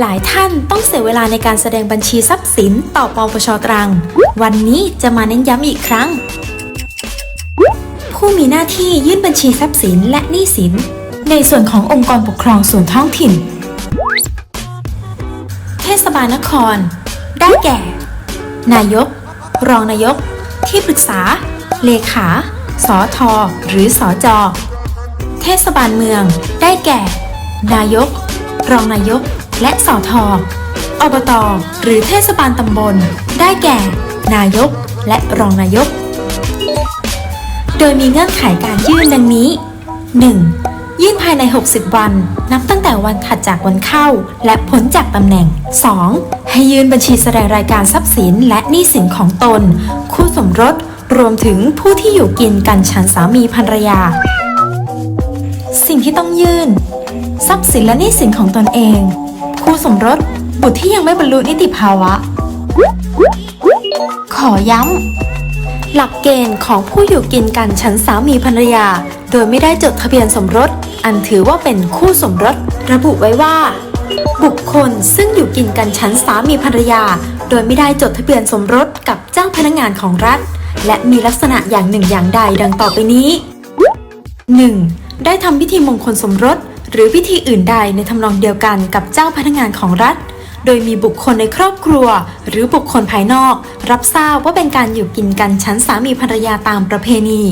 หลายท่านต้องเสียเวลาในการแสดงบัญชีทรัพย์สินต่อปปชตรัง วันนี้จะมาเน้นย้ำอีกครั้ง ผู้มีหน้าที่ยื่นบัญชีทรัพย์สินและหนี้สิน ในส่วนขององค์กรปกครองส่วนท้องถิ่น เทศบาลนคร ได้แก่ นายก รองนายก ที่ปรึกษา เลขา สอทอหรือสอจอเทศบาลเมือง ได้แก่ นายก รองนายก และสอทออบตหรือเทศบาลตำบล ได้แก่ นายกและรองนายก โดยมีเงื่อนไขการยื่นดังนี้ 1. ยื่นภายใน 60 วัน นับตั้งแต่วันถัดจากวันเข้า และพ้นจากตำแหน่ง 2. ให้ยื่นบัญชีแสดงรายการทรัพย์สินและหนี้สินของตน คู่สมรส รวมถึงผู้ที่อยู่กินกันฉันสามีภรรยา สิ่งที่ต้องยื่น ทรัพย์สินและหนี้สินของตนเอง คู่สมรส บุตรที่ยังไม่บรรลุนิติภาวะ ขอย้ำ หลักเกณฑ์ของผู้อยู่กินกันฉันสามีภรรยา โดยไม่ได้จดทะเบียนสมรส อันถือว่าเป็นคู่สมรส ระบุไว้ว่า บุคคลซึ่งอยู่กินกันฉันสามีภรรยา โดยไม่ได้จดทะเบียนสมรสกับเจ้าพนักงานของรัฐ และมีลักษณะอย่างหนึ่งอย่างใดดังต่อไปนี้ 1. ได้ทำพิธีมงคลสมรส หรือพิธีอื่นใดในทำนองเดียวกันกับเจ้าพนักงานของรัฐ โดยมีบุคคลในครอบครัว หรือบุคคลภายนอก รับทราบว่าเป็นการอยู่กินกันชั้นสามีภรรยาตามประเพณี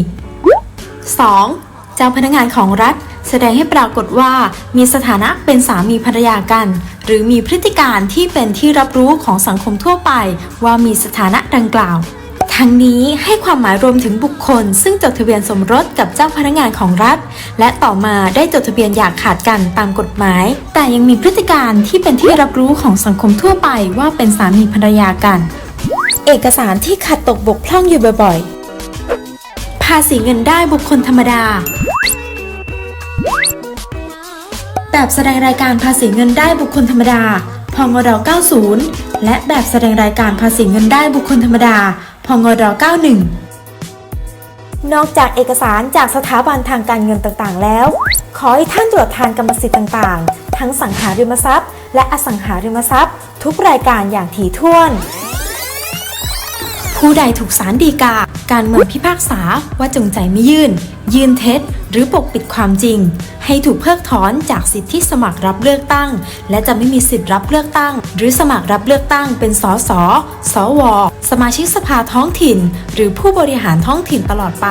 2. เจ้าพนักงานของรัฐแสดงให้ปรากฏว่ามีสถานะเป็นสามีภรรยากัน หรือมีพฤติการที่เป็นที่รับรู้ของสังคมทั่วไป ว่ามีสถานะดังกล่าว ทั้งนี้ให้ความหมายรวมถึงบุคคล ซึ่งจดทะเบียนสมรสกับเจ้าพนักงานของรัฐ และต่อมาได้จดทะเบียนอย่างขาดกันตามกฎหมาย แต่ยังมีพฤติการที่เป็นที่รับรู้ของสังคมทั่วไปว่าเป็นสามีภรรยากัน เอกสารที่ขัดตกบกพร่องอยู่บ่อยๆ ภาษีเงินได้บุคคลธรรมดา แบบแสดงรายการภาษีเงินได้บุคคลธรรมดาพงด90 และแบบแสดงรายการภาษีเงินได้บุคคลธรรมดา พงด91 นอกจากเอกสารจากสถาบันทางการเงินต่างๆ แล้ว ขอให้ท่านตรวจทานกรรมสิทธิ์ต่างๆ ทั้งสังหาริมทรัพย์ และอสังหาริมทรัพย์ ทุกรายการอย่างถี่ถ้วน ผู้ใดถูกศาลฎีกา การเมืองพิพากษาว่าจงใจไม่ยื่น ยื่นเท็จ หรือปกปิดความจริง ให้ถูกเพิกถอนจากสิทธิสมัครรับเลือกตั้ง และจะไม่มีสิทธิ์รับเลือกตั้ง หรือสมัครรับเลือกตั้งเป็นสสสว สมาชิกสภาท้องถิ่น หรือผู้บริหารท้องถิ่นตลอดไป